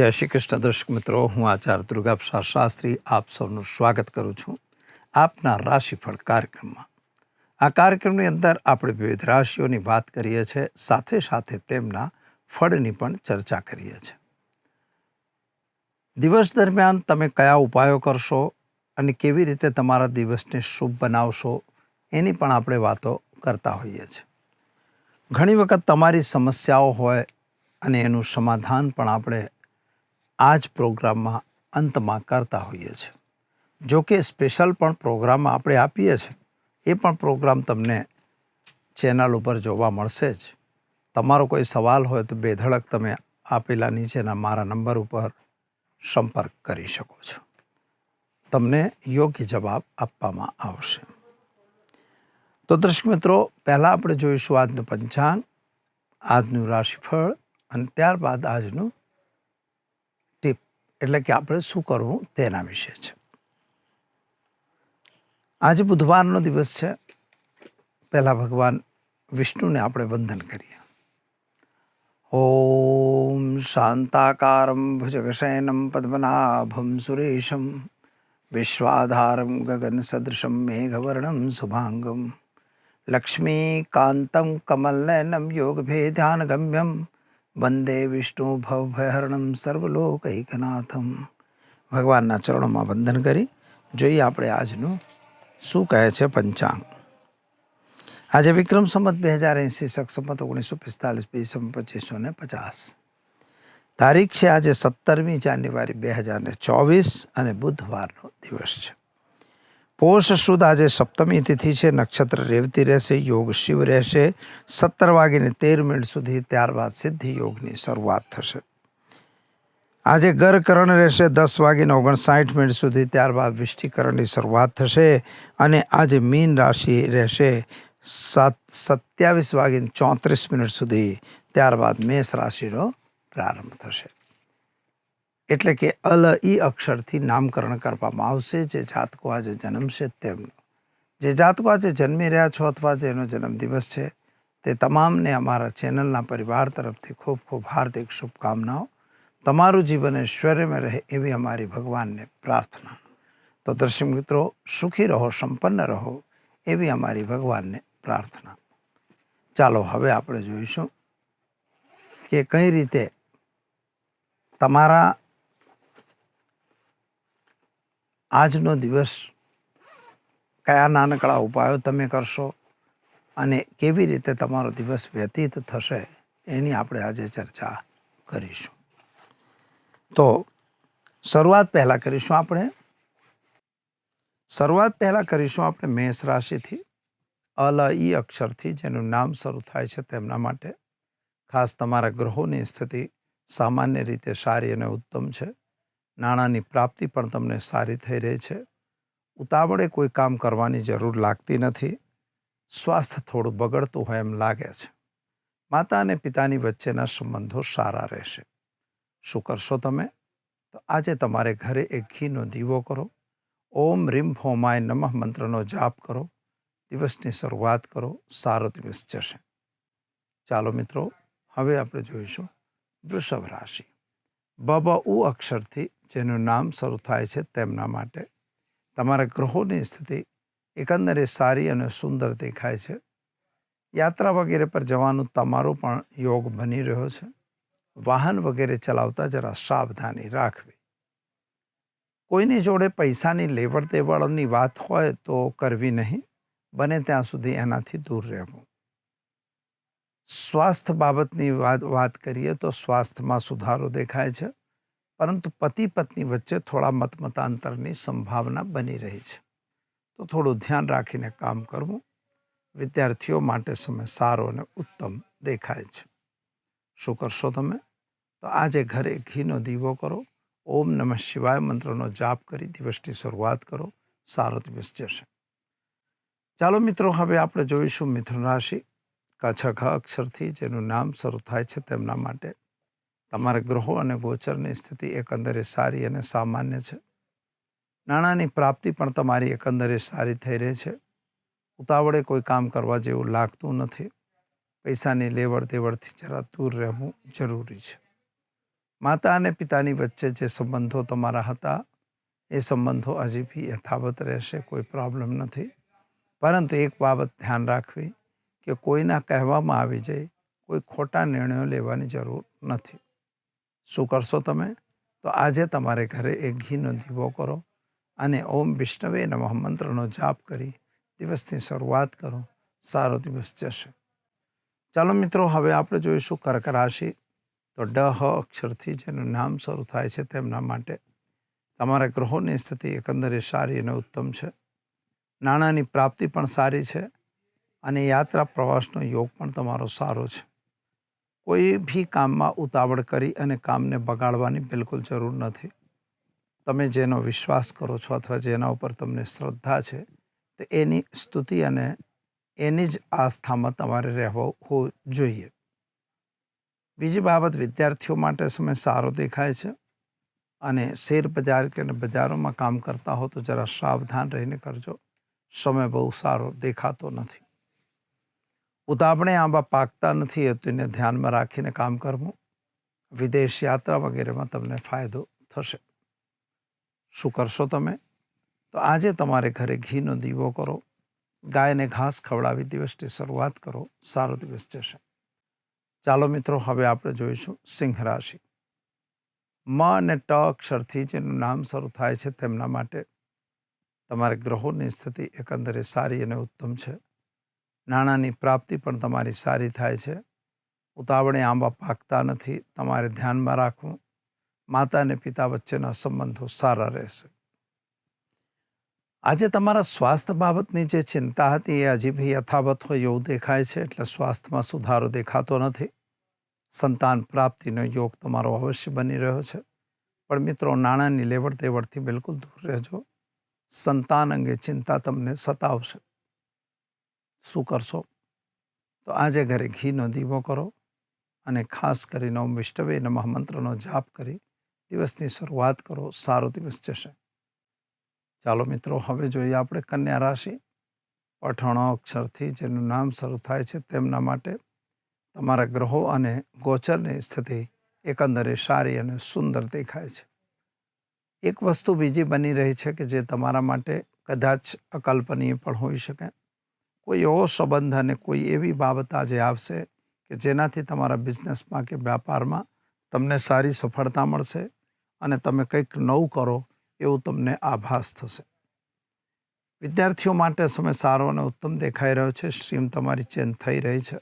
જય શ્રી કૃષ્ણ, દર્શક મિત્રો. હું આચાર્ય દુર્ગાપ્રસાદ શાસ્ત્રી આપ સૌનું સ્વાગત કરું છું આપના રાશિફળ કાર્યક્રમમાં. આ કાર્યક્રમની અંદર આપણે વિવિધ રાશિઓની વાત કરીએ છીએ, સાથે સાથે તેમના ફળની પણ ચર્ચા કરીએ છીએ. દિવસ દરમિયાન તમે કયા ઉપાયો કરશો અને કેવી રીતે તમારા દિવસને શુભ બનાવશો એની પણ આપણે વાતો કરતા હોઈએ છીએ. ઘણી વખત તમારી સમસ્યાઓ હોય અને એનું સમાધાન પણ આપણે આ જ પ્રોગ્રામમાં અંતમાં કરતા હોઈએ છીએ. જો કે સ્પેશિયલ પણ પ્રોગ્રામ આપણે આપીએ છીએ. એ પણ પ્રોગ્રામ તમને ચેનલ ઉપર જોવા મળશે જ. તમારો કોઈ સવાલ હોય તો બેધડક તમે આપેલા નીચેના મારા નંબર ઉપર સંપર્ક કરી શકો છો. તમને યોગ્ય જવાબ આપવામાં આવશે. તો દર્શક મિત્રો, પહેલાં આપણે જોઈશું આજનું પંચાંગ, આજનું રાશિફળ અને ત્યારબાદ આજનું એટલે કે આપણે શું કરવું તેના વિશે છે. આજે બુધવારનો દિવસ છે. પહેલાં ભગવાન વિષ્ણુને આપણે વંદન કરીએ. ઓમ શાંતાકારમ ભુજગશયનમ પદ્મનાભમ સુરેશમ વિશ્વાધારમ ગગન સદૃશમ મેઘવર્ણમ શુભાંગમ લક્ષ્મીકાંતમ કમલનયનમ યોગભેધ્યાનગમ્યમ વંદે વિષ્ણુ ભવભયહરણમ સર્વલોકૈકનાથમ. ભગવાનના ચરણોમાં વંદન કરી, જોઈએ આપણે આજનું શું કહે છે પંચાંગ. આજે વિક્રમ સંમત બે હજાર એંસી શક સંમત ઓગણીસો પિસ્તાલીસ બીસમ પચીસો ને પચાસ. તારીખ છે આજે સત્તરમી જાન્યુઆરી બે હજાર ચોવીસ અને બુધવારનો દિવસ છે. પોષ સુદ આજે સપ્તમી તિથિ છે. નક્ષત્ર રેવતી રહેશે, યોગ શિવ રહેશે. સત્તર વાગીને તેર મિનિટ સુધી ત્યારબાદ સિદ્ધિ યોગની શરૂઆત થશે. આજે ગરકરણ રહેશે, દસ વાગીને ઓગણસાઠ મિનિટ સુધી ત્યારબાદ વિષ્ટિકરણની શરૂઆત થશે અને આજે મીન રાશિ રહેશે, સાત, સત્યાવીસ વાગીને ચોત્રીસ મિનિટ સુધી ત્યારબાદ મેષ રાશિનો પ્રારંભ થશે. એટલે કે અલ ઈ અક્ષરથી નામકરણ કરવામાં આવશે. જે જાતકો આજે જન્મશે તેમનો. જે જાતકો આજે જન્મી રહ્યા છો અથવા જેનો જન્મદિવસ છે, તે તમામને અમારા ચેનલના પરિવાર તરફથી ખૂબ ખૂબ હાર્દિક શુભકામનાઓ. તમારું જીવન ઐશ્વર્યમાં રહે એવી અમારી ભગવાનને પ્રાર્થના. તો દર્શક મિત્રો, સુખી રહો, સંપન્ન રહો એવી અમારી ભગવાનને પ્રાર્થના. ચાલો હવે આપણે જોઈશું કે કઈ રીતે તમારા આજનો દિવસ કયા નાનકડા ઉપાયો તમે કરશો અને કેવી રીતે તમારો દિવસ વ્યતીત થશે એની આપણે આજે ચર્ચા કરીશું. તો શરૂઆત પહેલાં કરીશું આપણે. શરૂઆત પહેલાં કરીશું આપણે મેષ રાશિથી અલ ઈ અક્ષરથી જેનું નામ શરૂ થાય છે તેમના માટે. ખાસ તમારા ગ્રહોની સ્થિતિ સામાન્ય રીતે સારી અને ઉત્તમ છે. નાણાંની પ્રાપ્તિ પણ તમને સારી થઈ રહી છે. ઉતાવળે કોઈ કામ કરવાની જરૂર લાગતી નથી. સ્વાસ્થ્ય થોડું બગડતું હોય એમ લાગે છે. માતા અને પિતાની વચ્ચેના સંબંધો સારા રહેશે. શું કરશો તમે? તો આજે તમારે ઘરે એક ઘીનો દીવો કરો. ઓમ રીમ ભોમાય નમઃ મંત્રનો જાપ કરો. દિવસની શરૂઆત કરો. સારો દિવસ જશે. ચાલો મિત્રો, હવે આપણે જોઈશું વૃષભ રાશિ. બબ ઉ અક્ષરથી જેનું નામ શરૂ થાય છે તેમના માટે. તમારા ગ્રહોની સ્થિતિ એકંદરે સારી અને સુંદર દેખાય છે. યાત્રા વગેરે પર જવાનું તમારો પણ યોગ બની રહ્યો છે. વાહન વગેરે ચલાવતા જરા સાવધાની રાખવી. કોઈની જોડે પૈસાની લેવડ દેવડની વાત હોય તો કરવી નહીં. બને ત્યાં સુધી એનાથી દૂર રહેવું. સ્વાસ્થ્ય બાબતની વાત વાત કરીએ તો સ્વાસ્થ્યમાં સુધારો દેખાય છે. પરંતુ પતિ પત્ની વચ્ચે થોડા મતમતાંતરની સંભાવના બની રહી છે. તો થોડું ધ્યાન રાખીને કામ કરવું વિદ્યાર્થીઓ માટે સમય સારો અને ઉત્તમ દેખાય છે. શું કરશો તમે? તો આજે ઘરે ઘીનો દીવો કરો, ઓમ નમઃ શિવાય મંત્રનો જાપ કરી દિવસની શરૂઆત કરો, સારો દિવસ જશે. ચાલો મિત્રો, હવે આપણે જોઈશું મિથુન રાશિ. કચ્છ અક્ષરથી જેનું નામ શરૂ થાય છે તેમના માટે તમારા ગ્રહો અને ગોચરની સ્થિતિ એકંદરે સારી અને સામાન્ય છે. નાણાંની પ્રાપ્તિ પણ તમારી એકંદરે સારી થઈ રહી છે. ઉતાવળે કોઈ કામ કરવા જેવું લાગતું નથી. પૈસાની લેવડ દેવડથી જરા દૂર રહેવું જરૂરી છે. માતા અને પિતાની વચ્ચે જે સંબંધો તમારા હતા, એ સંબંધો હજી બી યથાવત રહેશે, કોઈ પ્રોબ્લેમ નથી. પરંતુ એક બાબત ધ્યાન રાખવી કે કોઈના કહેવામાં આવી જાય, કોઈ ખોટા નિર્ણયો લેવાની જરૂર નથી. શું કરશો તમે? તો આજે તમારે ઘરે એક ઘીનો દીવો કરો અને ઓમ વિષ્ણવે નમઃ મંત્રનો જાપ કરી દિવસની શરૂઆત કરો. સારો દિવસ જશે. ચાલો મિત્રો, હવે આપણે જોઈશું કર્ક રાશિ. તો ડહ અક્ષરથી જેનું નામ શરૂ થાય છે તેમના માટે તમારા ગ્રહોની સ્થિતિ એકંદરે સારી અને ઉત્તમ છે. નાણાંની પ્રાપ્તિ પણ સારી છે અને યાત્રા પ્રવાસનો યોગ પણ તમારો સારો છે. કોઈ ભી કામમાં ઉતાવળ કરી અને કામને બગાડવાની બિલકુલ જરૂર નથી. તમે જેનો વિશ્વાસ કરો છો અથવા જેના ઉપર તમને શ્રદ્ધા છે, તો એની સ્તુતિ અને એની જ આસ્થામાં તમારે રહેવો હોવું જોઈએ. બીજી બાબત, વિદ્યાર્થીઓ માટે સમય સારો દેખાય છે અને શેર બજાર કે બજારોમાં કામ કરતા હો તો જરા સાવધાન રહીને કરજો. સમય બહુ સારો દેખાતો નથી. ઉતાવળે આંબા પાકતા નથી તો એને ધ્યાનમાં રાખીને કામ કરવું. વિદેશ યાત્રા વગેરેમાં તમને ફાયદો થશે. શું કરશો તમે? તો આજે તમારે ઘરે ઘીનો દીવો કરો, ગાયને ઘાસ ખવડાવી દિવસની શરૂઆત કરો, સારો દિવસ જશે. ચાલો મિત્રો, હવે આપણે જોઈશું સિંહ રાશિ. મ અને ટ અક્ષરથી જેનું નામ શરૂ થાય છે તેમના માટે તમારે ગ્રહોની સ્થિતિ એકંદરે સારી અને ઉત્તમ છે. નાણાંની પ્રાપ્તિ પણ તમારી સારી થાય છે. ઉતાવળે આંબા પાકતા નથી, તમારે ધ્યાનમાં રાખવું. માતા અને પિતા વચ્ચેના સંબંધો સારા રહેશે. આજે તમારા સ્વાસ્થ્ય બાબતની જે ચિંતા હતી એ હજી બી યથાવત હોય એવું દેખાય છે, એટલે સ્વાસ્થ્યમાં સુધારો દેખાતો નથી. સંતાન પ્રાપ્તિનો યોગ તમારો અવશ્ય બની રહ્યો છે. પણ મિત્રો, નાણાંની લેવડ દેવડથી બિલકુલ દૂર રહેજો. સંતાન અંગે ચિંતા તમને સતાવશે. શું કરશો? તો આજે ઘરે ઘીનો દીવો કરો અને ખાસ કરીને ઓમ વિષ્ણવે નમઃ મંત્રનો જાપ કરી દિવસની શરૂઆત કરો. સારો દિવસ જશે. ચાલો મિત્રો, હવે જોઈએ આપણે કન્યા રાશિ. પઠણો અક્ષરથી જેનું નામ શરૂ થાય છે તેમના માટે તમારા ગ્રહો અને ગોચરની સ્થિતિ એકંદરે સારી અને સુંદર દેખાય છે. એક વસ્તુ બીજી બની રહી છે કે જે તમારા માટે કદાચ અકલ્પનીય પણ હોઈ શકે. કોઈ એવો સંબંધ અને કોઈ એવી બાબત આજે આવશે કે જેનાથી તમારા બિઝનેસમાં કે વ્યાપારમાં તમને સારી સફળતા મળશે અને તમે કંઈક નવું કરો એવું તમને આભાસ થશે. વિદ્યાર્થીઓ માટે સમય સારો અને ઉત્તમ દેખાઈ રહ્યો છે. સ્ટ્રીમ તમારી ચેન્જ થઈ રહી છે.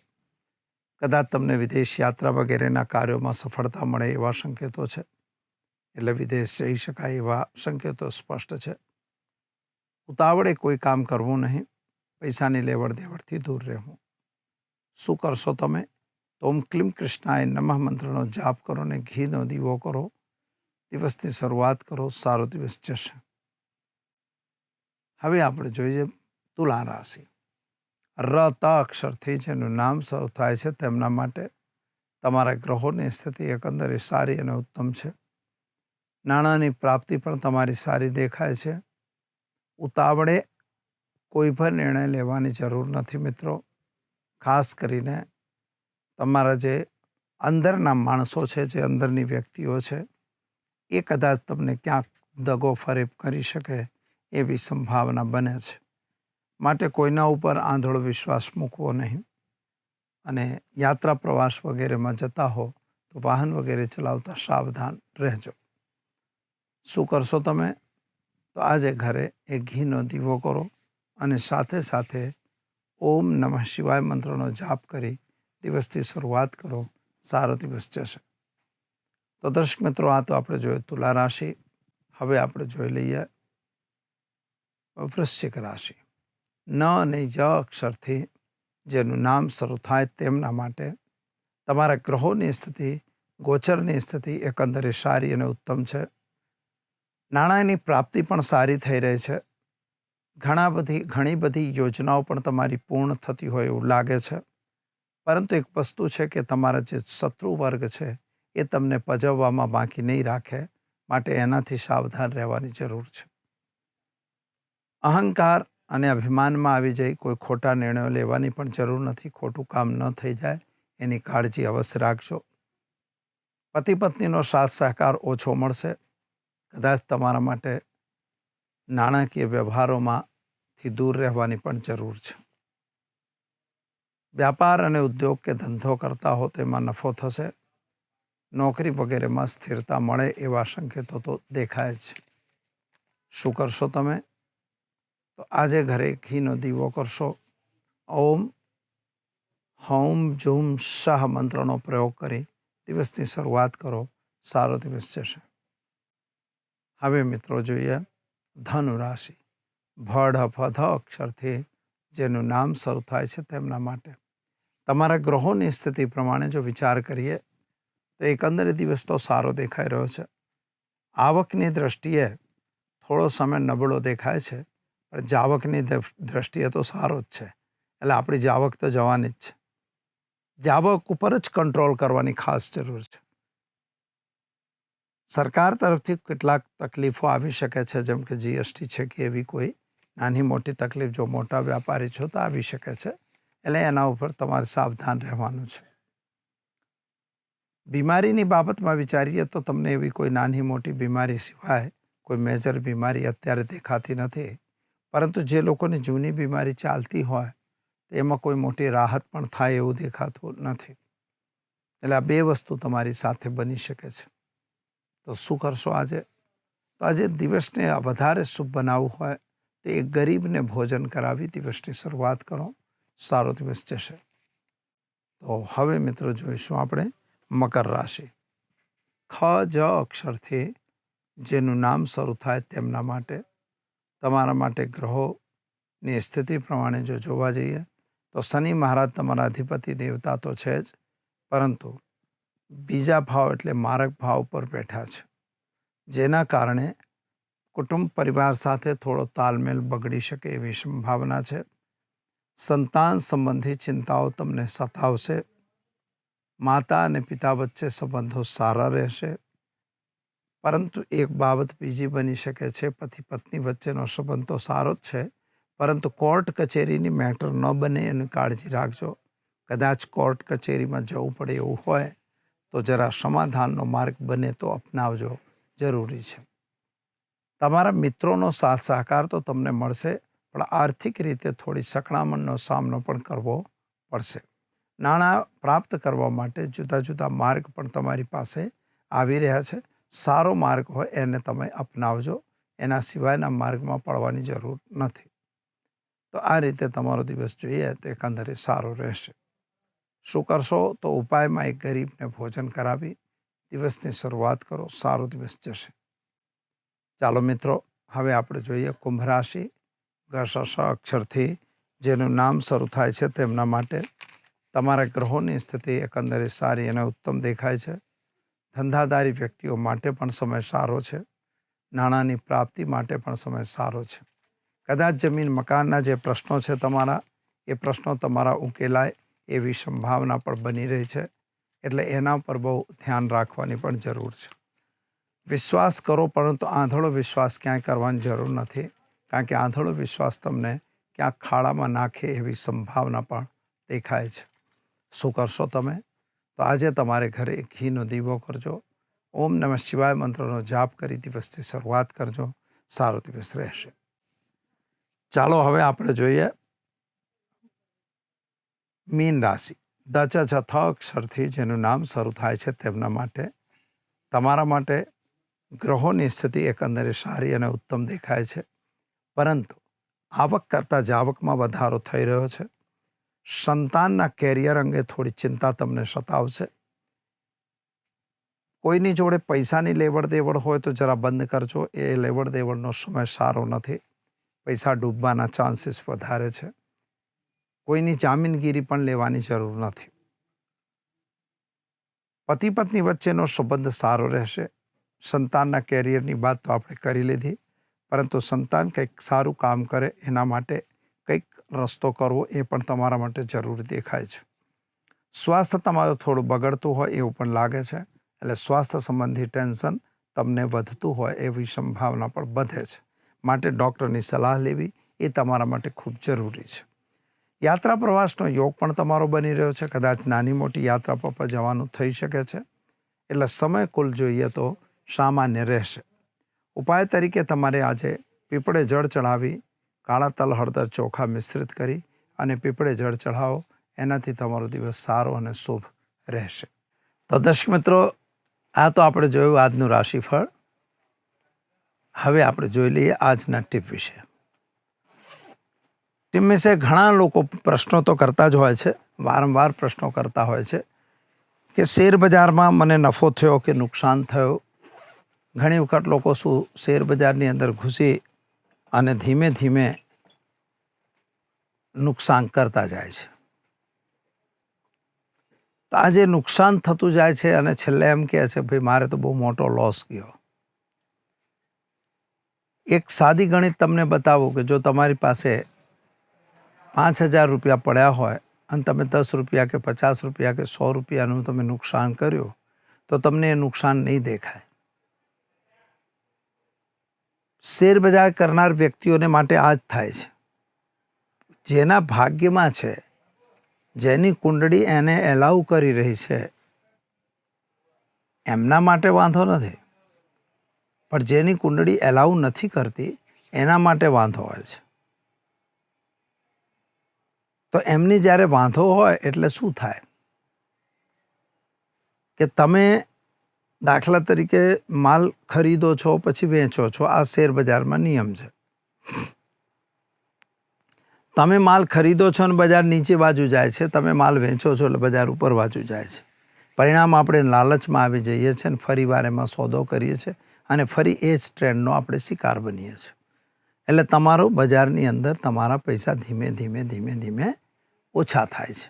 કદાચ તમને વિદેશ યાત્રા વગેરેના કાર્યોમાં સફળતા મળે એવા સંકેતો છે. એટલે વિદેશ જઈ શકાય એવા સંકેતો સ્પષ્ટ છે. ઉતાવળે કોઈ કામ કરવું નહીં. પૈસાની લેવડ દેવડથી દૂર રહેવું. શું કરશો તમે? તો ઓમ ક્લીમ નમઃ મંત્રનો જાપ કરો ને ઘીનો દીવો કરો. દિવસની શરૂઆત કરો, સારો દિવસ જશે. હવે આપણે જોઈએ તુલા રાશિ. ર ત અક્ષરથી જેનું નામ શરૂ થાય છે તેમના માટે તમારા ગ્રહોની સ્થિતિ એકંદરે સારી અને ઉત્તમ છે. નાણાંની પ્રાપ્તિ પણ તમારી સારી દેખાય છે. ઉતાવળે કોઈ પણ નિર્ણય લેવાની જરૂર નથી મિત્રો. ખાસ કરીને તમારા જે અંદરના માણસો છે, જે અંદરની વ્યક્તિઓ છે, એ કદાચ તમને ક્યાંક દગો ફરેબ કરી શકે એવી સંભાવના બને છે. માટે કોઈના ઉપર આંધળો વિશ્વાસ મૂકવો નહીં. અને યાત્રા પ્રવાસ વગેરેમાં જતા હો તો વાહન વગેરે ચલાવતા સાવધાન રહેજો. શું કરશો તમે? તો આજે ઘરે એક ઘીનો દીવો કરો. અને સાથે સાથે ઓમ નમઃ શિવાય મંત્રનો જાપ કરી દિવસથી શરૂઆત કરો. સારો દિવસ જશે. તો દર્શક મિત્રો, આ તો આપણે જોયું તુલા રાશિ. હવે આપણે જોઈ લઈએ વૃશ્ચિક રાશિ. ન અને ય અક્ષરથી જેનું નામ શરૂ થાય તેમના માટે તમારા ગ્રહોની સ્થિતિ, ગોચરની સ્થિતિ એકંદરે સારી અને ઉત્તમ છે. નાણાંની પ્રાપ્તિ પણ સારી થઈ રહી છે. ઘણા બધી, ઘણી બધી યોજનાઓ પણ તમારી પૂર્ણ થતી હોય એવું લાગે છે. પરંતુ એક વસ્તુ છે કે તમારા જે શત્રુ વર્ગ છે, એ તમને પજવવામાં બાકી નહીં રાખે માટે એનાથી સાવધાન રહેવાની જરૂર છે. અહંકાર અને અભિમાનમાં આવી જઈ કોઈ ખોટા નિર્ણયો લેવાની પણ જરૂર નથી. ખોટું કામ ન થઈ જાય, એની કાળજી અવશ્ય રાખજો. પતિ પત્નીનો સાથ સહકાર ઓછો મળશે. કદાચ તમારા માટે નાણાકીય વ્યવહારોમાંથી દૂર રહેવાની પણ જરૂર છે. વ્યાપાર અને ઉદ્યોગ કે ધંધો કરતા હો તેમાં નફો થશે, નોકરી વગેરેમાં સ્થિરતા મળે એવા સંકેતો તો દેખાય છે શું કરશો તમે? તો આજે ઘરે ઘીનો દીવો કરશો. ઓમ, હોમ, જુમ, શાહ મંત્રનો પ્રયોગ કરી દિવસની શરૂઆત કરો. સારો દિવસ જશે. હવે મિત્રો જોઈએ ધનુ રાશિ ભડ ફધ અક્ષરથી જેનું નામ શરૂ થાય છે તેમના માટે. તમારા ગ્રહોની સ્થિતિ પ્રમાણે જો વિચાર કરીએ, તો એકંદરે દિવસ તો સારો દેખાઈ રહ્યો છે. આવકની દ્રષ્ટિએ થોડો સમય નબળો દેખાય છે, પણ જાવકની દ્રષ્ટિએ તો સારો જ છે. એટલે આપણી જાવક તો જવાની જ છે. જાવક ઉપર જ કંટ્રોલ કરવાની ખાસ જરૂર છે. સરકાર તરફથી કેટલાક તકલીફો આવી શકે છે, જેમ કે જીએસટી છે કે એવી કોઈ નાની મોટી તકલીફ, જો મોટા વ્યાપારી છો તો આવી શકે છે. એટલે એના ઉપર તમારે સાવધાન રહેવાનું છે. બીમારીની બાબતમાં વિચારીએ તો તમને એવી કોઈ નાની મોટી બીમારી સિવાય કોઈ મેજર બીમારી અત્યારે દેખાતી નથી. પરંતુ જે લોકોની જૂની બીમારી ચાલતી હોય એમાં કોઈ મોટી રાહત પણ થાય એવું દેખાતું નથી. એટલે આ બે વસ્તુ તમારી સાથે બની શકે છે. તો શું કરશો આજે? તો આજે દિવસને વધારે શુભ બનાવવું હોય તો એક ગરીબને ભોજન કરાવી દિવસની શરૂઆત કરો. સારો દિવસ જશે. તો હવે મિત્રો જોઈશું આપણે મકર રાશિ. ખ, જ અક્ષરથી જેનું નામ શરૂ થાય તેમના માટે. તમારા માટે ગ્રહોની સ્થિતિ પ્રમાણે જો જોવા જઈએ તો શનિ મહારાજ તમારા અધિપતિ દેવતા તો છે જ. પરંતુ બીજા ભાવ એટલે મારક ભાવ પર બેઠા છે. જેના કારણે કુટુંબ પરિવાર સાથે થોડો તાલમેલ બગડી શકે એવી સંભાવના છે. સંતાન સંબંધી ચિંતાઓ તમને સતાવશે. માતા અને પિતા વચ્ચે સંબંધો સારા રહેશે. પરંતુ એક બાબત બીજી બની શકે છે, પતિ પત્ની વચ્ચેનો સંબંધ તો સારો જ છે. પરંતુ કોર્ટ કચેરીની મેટર ન બને એની કાળજી રાખજો. કદાચ કોર્ટ કચેરીમાં જવું પડે એવું હોય તો જરા સમાધાનનો માર્ગ બને તો અપનાવજો. જરૂરી છે. તમારા મિત્રોનો સાથ સહકાર તો તમને મળશે, પણ આર્થિક રીતે થોડી સકળામણનો સામનો પણ કરવો પડશે. નાણાં પ્રાપ્ત કરવા માટે જુદા જુદા માર્ગ પણ તમારી પાસે આવી રહ્યા છે. સારો માર્ગ હોય એને તમે અપનાવજો. એના સિવાયના માર્ગમાં પડવાની જરૂર નથી. તો આ રીતે તમારો દિવસ જોઈએ તો એકંદરે સારો રહેશે. શું કરશો? તો ઉપાયમાં એક ગરીબને ભોજન કરાવી દિવસની શરૂઆત કરો. સારો દિવસ જશે. ચાલો મિત્રો, હવે આપણે જોઈએ કુંભ રાશિ. ઘસ અક્ષરથી જેનું નામ શરૂ થાય છે તેમના માટે તમારા ગ્રહોની સ્થિતિ એકંદરે સારી અને ઉત્તમ દેખાય છે. ધંધાદારી વ્યક્તિઓ માટે પણ સમય સારો છે. નાણાંની પ્રાપ્તિ માટે પણ સમય સારો છે. કદાચ જમીન મકાનના જે પ્રશ્નો છે તમારા, એ પ્રશ્નો તમારા ઉકેલાય. એવી સંભાવના પણ બની રહી છે. એટલે એના પર બહુ ધ્યાન રાખવાની પણ જરૂર છે. વિશ્વાસ કરો, પરંતુ આંધળો વિશ્વાસ ક્યાંય કરવાની જરૂર નથી. કારણ કે આંધળો વિશ્વાસ તમને ક્યાંક ખાડામાં નાખે એવી સંભાવના પણ દેખાય છે. શું કરશો તમે? તો આજે તમારે ઘરે ઘીનો દીવો કરજો. ઓમ નમઃ શિવાય મંત્રનો જાપ કરી દિવસથી શરૂઆત કરજો. સારો દિવસ રહેશે. ચાલો, હવે આપણે જોઈએ મીન રાશિ. દચ જથા અક્ષરથી જેનું નામ શરૂ થાય છે તેમના માટે. તમારા માટે ગ્રહોની સ્થિતિ એકંદરે સારી અને ઉત્તમ દેખાય છે. પરંતુ આવક કરતાં જાવકમાં વધારો થઈ રહ્યો છે. સંતાનના કેરિયર અંગે થોડી ચિંતા તમને સતાવશે. કોઈની જોડે પૈસાની લેવડ દેવડ હોય તો જરા બંધ કરજો. એ લેવડ દેવડનો સમય સારો નથી. પૈસા ડૂબવાના ચાન્સીસ વધારે છે. કોઈની જામીનગીરી પણ લેવાની જરૂર નથી. પતિ પત્ની વચ્ચેનો સંબંધ સારો રહેશે. સંતાનના કેરિયરની વાત તો આપણે કરી લીધી, પરંતુ સંતાન કંઈક સારું કામ કરે એના માટે કંઈક રસ્તો કરવો એ પણ તમારા માટે જરૂરી દેખાય છે. સ્વાસ્થ્ય તમારું થોડું બગડતું હોય એવું પણ લાગે છે, એટલે સ્વાસ્થ્ય સંબંધી ટેન્શન તમને વધતું હોય એવી સંભાવના પણ વધે છે. માટે ડૉક્ટરની સલાહ લેવી એ તમારા માટે ખૂબ જરૂરી છે. યાત્રા પ્રવાસનો યોગ પણ તમારો બની રહ્યો છે. કદાચ નાની મોટી યાત્રા પર જવાનું થઈ શકે છે. એટલે સમય કુલ જોઈએ તો સામાન્ય રહેશે. ઉપાય તરીકે તમારે આજે પીપળે જળ ચડાવી કાળા તલ હળદર ચોખા મિશ્રિત કરી અને પીપળે જળ ચઢાવો. એનાથી તમારો દિવસ સારો અને શુભ રહેશે. તો દર્શક મિત્રો, આ તો આપણે જોયું આજનું રાશિફળ. હવે આપણે જોઈ લઈએ આજના ટીપ વિશે. ટીમ વિશે ઘણા લોકો પ્રશ્નો તો કરતા જ હોય છે, વારંવાર પ્રશ્નો કરતા હોય છે કે શેર બજારમાં મને નફો થયો કે નુકસાન થયો? ઘણી વખત લોકો શું શેર બજારની અંદર ઘૂસી અને ધીમે ધીમે નુકસાન કરતા જાય છે. તો આજે નુકસાન થતું જાય છે અને છેલ્લે એમ કહે છે, ભાઈ, મારે તો બહુ મોટો લોસ ગયો. એક સાદી ગણિત તમને બતાવું કે જો તમારી પાસે પાંચ હજાર રૂપિયા પડ્યા હોય અને તમે દસ રૂપિયા કે પચાસ રૂપિયા કે સો રૂપિયાનું તમે નુકસાન કર્યું, તો તમને એ નુકસાન નહીં દેખાય. શેર બજાર કરનાર વ્યક્તિઓને માટે આ જ થાય છે. જેના ભાગ્યમાં છે, જેની કુંડળી એને એલાઉ કરી રહી છે, એમના માટે વાંધો નથી. પણ જેની કુંડળી એલાઉ નથી કરતી, એના માટે વાંધો હોય છે. તો એમની જ્યારે વાંધો હોય એટલે શું થાય? કે તમે દાખલા તરીકે માલ ખરીદો છો, પછી વેચો છો, આ શેર બજારમાં નિયમ છે. તમે માલ ખરીદો છો અને બજાર નીચે બાજુ જાય છે, તમે માલ વેચો છો એટલે બજાર ઉપર બાજુ જાય છે. પરિણામ આપણે લાલચમાં આવી જઈએ છીએ અને ફરી વાર એમાં સોદો કરીએ છીએ અને ફરી એ જ ટ્રેન્ડનો આપણે શિકાર બનીએ છીએ. એટલે તમારો બજારની અંદર તમારા પૈસા ધીમે ધીમે ધીમે ધીમે ઓછા થાય છે.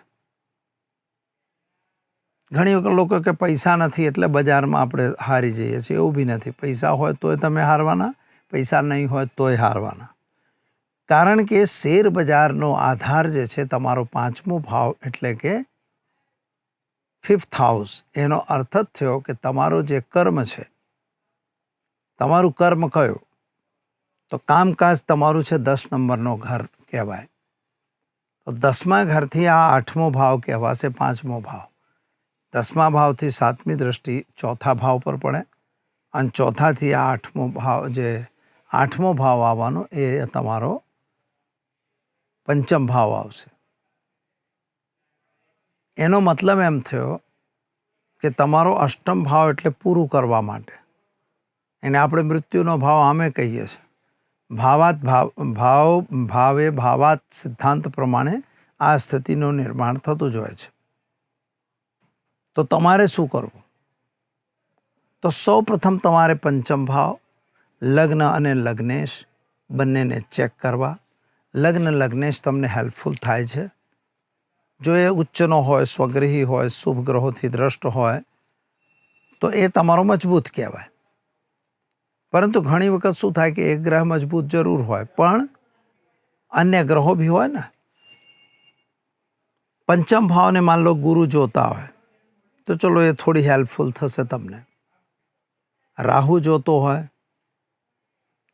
ઘણી વખત લોકો કે પૈસા નથી એટલે બજારમાં આપણે હારી જઈએ છીએ, એવું બી નથી. પૈસા હોય તોય તમે હારવાના, પૈસા નહીં હોય તોય હારવાના. કારણ કે શેર બજારનો આધાર જે છે તમારો પાંચમો ભાવ એટલે કે ફિફ્થ હાઉસ એનો અર્થ જ થયો કે તમારો જે કર્મ છે, તમારું કર્મ કયું? તો કામકાજ તમારું છે દસ નંબરનો ઘર કહેવાય. તો દસમા ઘરથી આ આઠમો ભાવ કહેવાશે, પાંચમો ભાવ. દસમા ભાવથી સાતમી દ્રષ્ટિ ચોથા ભાવ પર પડે અને ચોથાથી આ આઠમો ભાવ જે આઠમો ભાવ આવવાનો એ તમારો પંચમ ભાવ આવશે. એનો મતલબ એમ થયો કે તમારો અષ્ટમ ભાવ એટલે પૂરું કરવા માટે. એને આપણે મૃત્યુનો ભાવ આમે કહીએ છીએ. ભાવાત ભાવ ભાવ, ભાવે ભાવાત સિદ્ધાંત પ્રમાણે આ સ્થિતિનું નિર્માણ થતું જ હોય છે. તો તમારે શું કરવું? તો સૌ પ્રથમ તમારે પંચમ ભાવ, લગ્ન અને લગ્નેશ બંનેને ચેક કરવા. લગ્ન, લગ્નેશ તમને હેલ્પફુલ થાય છે. જો એ ઉચ્ચનો હોય સ્વગ્રહી હોય, શુભ ગ્રહોથી દ્રષ્ટ હોય, તો એ તમારો મજબૂત કહેવાય. પરંતુ ઘણી વખત શું થાય કે એક ગ્રહ મજબૂત જરૂર હોય, પણ અન્ય ગ્રહો બી હોય ને, પંચમ ભાવને માન લો ગુરુ જોતા હોય, તો ચલો એ થોડી હેલ્પફુલ થશે તમને. રાહુ જોતો હોય,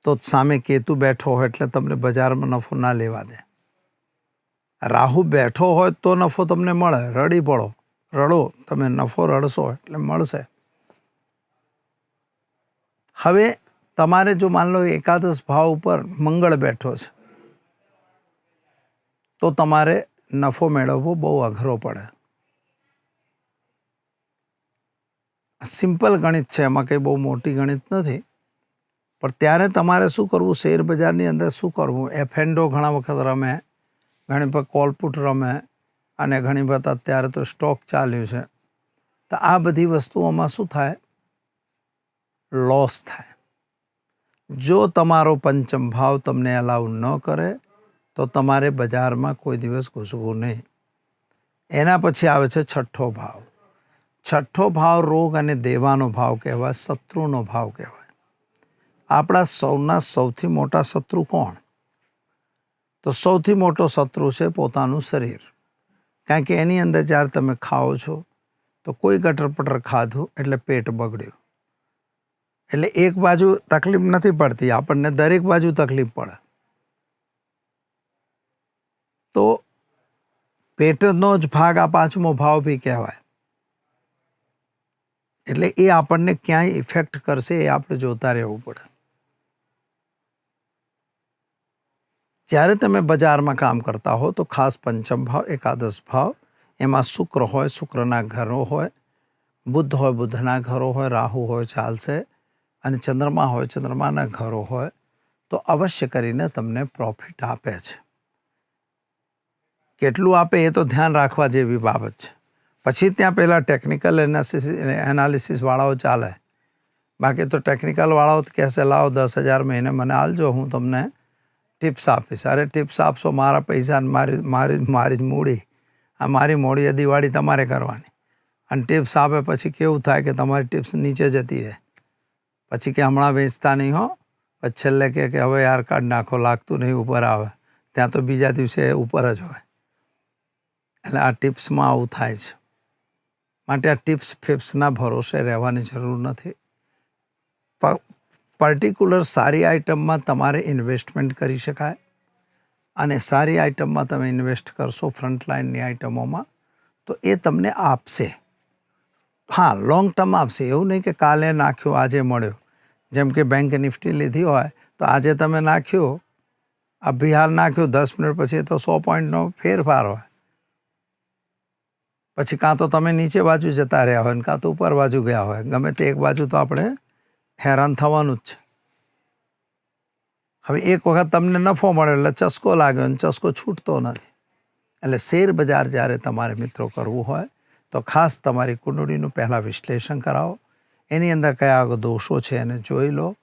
તો સામે કેતુ બેઠો હોય એટલે તમને બજારમાં નફો ના લેવા દે. રાહુ બેઠો હોય તો નફો તમને મળે, રડી પડો, રડો, તમે નફો રડશો એટલે મળશે. હવે તમારે જો માન લો એકાદશ ભાવ ઉપર મંગળ બેઠો છે, તો તમારે નફો મેળવવો બહુ અઘરો પડે. સિમ્પલ ગણિત છે, એમાં કંઈ બહુ મોટી ગણિત નથી, પણ ત્યારે તમારે શું કરવું? શેર બજારની અંદર શું કરવું? એફેન્ડો ઘણા વખત રમે, ઘણી વખત કોલપુટ રમે, અને ઘણી વખત અત્યારે તો સ્ટોક ચાલ્યું છે. તો આ બધી વસ્તુઓમાં શું થાય? લોસ થાય. જો તમારો પંચમ ભાવ તમને અલાઉ ન કરે, તો તમારે બજારમાં કોઈ દિવસ ઘૂસવું નહીં. એના પછી આવે છે છઠ્ઠો ભાવ. છઠ્ઠો ભાવ રોગ અને દેવાનો ભાવ કહેવાય, શત્રુનો ભાવ કહેવાય. આપણા સૌના સૌથી મોટા શત્રુ કોણ? તો સૌથી મોટો શત્રુ છે પોતાનું શરીર. કારણ કે એની અંદર જ્યારે તમે ખાઓ છો, તો કોઈ ગટરપટર ખાધું એટલે પેટ બગડ્યું. એટલે એક બાજુ તકલીફ નથી પડતી, આપણને દરેક બાજુ તકલીફ પડે. તો પેટનો જ ભાગ આ પાંચમો ભાવ બી કહેવાય. એટલે એ આપણને ક્યાંય ઇફેક્ટ કરશે એ આપણે જોતા રહેવું પડે. જ્યારે તમે બજારમાં કામ કરતા હો તો ખાસ પંચમ ભાવ, એકાદશ ભાવ, એમાં શુક્ર હોય, શુક્રના ઘરો હોય બુદ્ધ હોય બુદ્ધના ઘરો હોય, રાહુ હોય, ચાલશે. અને ચંદ્રમા હોય, ચંદ્રમાના ઘરો હોય, તો અવશ્ય કરીને તમને પ્રોફિટ આપે છે. કેટલું આપે એ તો ધ્યાન રાખવા જેવી બાબત છે. પછી ત્યાં પહેલાં ટેકનિકલ એનાલિસિસ એનાલિસિસવાળાઓ ચાલે. બાકી તો ટેકનિકલવાળાઓ કહેશે, લાવો દસ હજાર મહિને મને આલજો, હું તમને ટિપ્સ આપીશ. અરે ટિપ્સ આપશો? મારા પૈસા મારી મારી મારી જ મૂડી. આ મારી મૂડી દિવાળી તમારે કરવાની. અને ટિપ્સ આપે પછી કેવું થાય કે તમારી ટિપ્સ નીચે જતી રહે. પછી કે હમણાં વેચતા નહીં હો. પછી છેલ્લે કે કે હવે યાર કાર્ડ નાખો, લાગતું નહીં, ઉપર આવે. ત્યાં તો બીજા દિવસે ઉપર જ હોય. એટલે આ ટિપ્સમાં આવું થાય છે. માટે આ ટિપ્સ ફિપ્સના ભરોસે રહેવાની જરૂર નથી. પર્ટિક્યુલર સારી આઇટમમાં તમારે ઇન્વેસ્ટમેન્ટ કરી શકાય. અને સારી આઇટમમાં તમે ઇન્વેસ્ટ કરશો ફ્રન્ટલાઇનની આઇટમોમાં, તો એ તમને આપશે. હા લોંગ ટર્મ આપશે. એવું નહીં કે કાલે નાખ્યો, આજે મળ્યો. જેમ કે બેંક નિફ્ટી લીધી હોય, તો આજે તમે નાખ્યો અભિહાર નાખ્યો દસ મિનિટ પછી તો સો પોઈન્ટનો ફેરફાર હોય. પછી કાં તો તમે નીચે બાજુ જતા રહ્યા હોય ને કાં તો ઉપર બાજુ ગયા હોય. ગમે તે એક બાજુ તો આપણે હેરાન થવાનું જ છે. હવે એક વખત તમને નફો મળ્યો એટલે ચસ્કો લાગ્યો અને ચસ્કો છૂટતો નથી. એટલે શેર બજાર જ્યારે તમારે મિત્રો કરવું હોય તો ખાસ તમારી કુંડળીનું પહેલાં વિશ્લેષણ કરાવો. એની અંદર કયા દોષો છે એને જોઈ લો.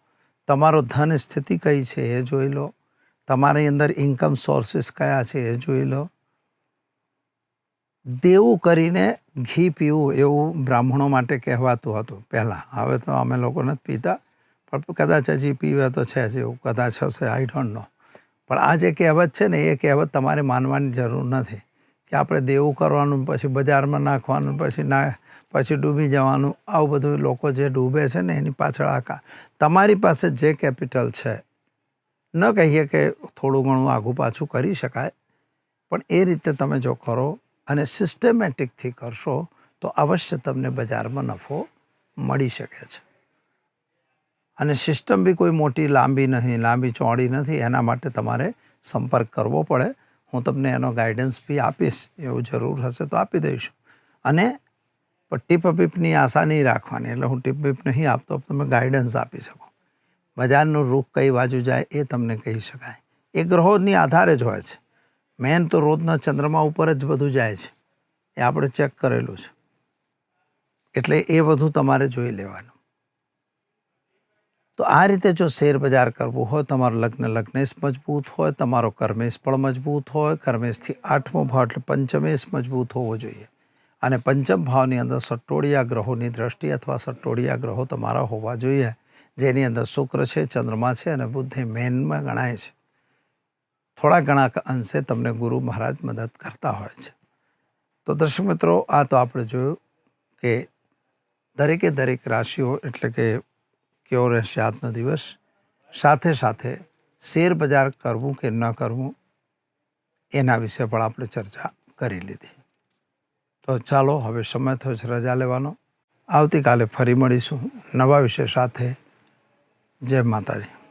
તમારો ધન સ્થિતિ કઈ છે એ જોઈ લો. તમારી અંદર ઇન્કમ સોર્સિસ કયા છે એ જોઈ લો. દેવું કરીને ઘી પીવું એવું બ્રાહ્મણો માટે કહેવાતું હતું પહેલાં. હવે તો અમે લોકો નથી પીતા. પણ કદાચ હજી પીવે તો છે જ એવું. કદાચ હશે આઈ ડોન્ટ નો પણ આ જે કહેવત છે ને એ કહેવત તમારે માનવાની જરૂર નથી. કે આપણે દેવું કરવાનું, પછી બજારમાં નાખવાનું, પછી ના, પછી ડૂબી જવાનું, આવું બધું લોકો જે ડૂબે છે ને એની પાછળ આકા. તમારી પાસે જે કેપિટલ છે, ન કહીએ કે થોડું ઘણું આઘું પાછું કરી શકાય, પણ એ રીતે તમે જો કરો અને સિસ્ટમેટિકથી કરશો, તો અવશ્ય તમને બજારમાં નફો મળી શકે છે. અને સિસ્ટમ બી કોઈ મોટી લાંબી નહીં, લાંબી ચોડી નથી, એના માટે તમારે સંપર્ક કરવો પડે. હું તમને એનો ગાઈડન્સ બી આપીશ, એવું જરૂર હશે તો આપી દઈશું. અને પણ ટીપ અપીપની આશા નહીં રાખવાની, એટલે હું ટીપ પીપ નહીં આપતો તમે ગાઈડન્સ આપી શકો. બજારનું રૂખ કઈ બાજુ જાય એ તમને કહી શકાય. એ ગ્રહોની આધારે જ હોય છે. મેન તો રોજના ચંદ્રમા ઉપર જ બધું જાય છે. એ આપણે ચેક કરેલું છે. એટલે એ બધું તમારે જોઈ લેવાનું. તો આ રીતે જો શેર બજાર કરવું હોય, તમારો લગ્ન લગ્નેશ મજબૂત હોય, તમારો કર્મેશ પણ મજબૂત હોય, કર્મેશથી આઠમો ભાવ એટલે પંચમેશ મજબૂત હોવો જોઈએ. અને પંચમ ભાવની અંદર સટ્ટોડિયા ગ્રહોની દ્રષ્ટિ અથવા સટ્ટોડિયા ગ્રહો તમારા હોવા જોઈએ. જેની અંદર શુક્ર છે, ચંદ્રમા છે અને બુદ્ધ મેનમાં ગણાય છે. થોડા ઘણા અંશે તમને ગુરુ મહારાજ મદદ કરતા હોય છે. તો દર્શક મિત્રો, આ તો આપણે જોયું કે દરેકે દરેક રાશિઓ એટલે કે કેવો રહેશે આજનો દિવસ? સાથે સાથે શેર બજાર કરવું કે ન કરવું, એના વિશે પણ આપણે ચર્ચા કરી લીધી. તો ચાલો, હવે સમય થયો છે રજા લેવાનો. આવતીકાલે ફરી મળીશું નવા વિષય સાથે. જય માતાજી.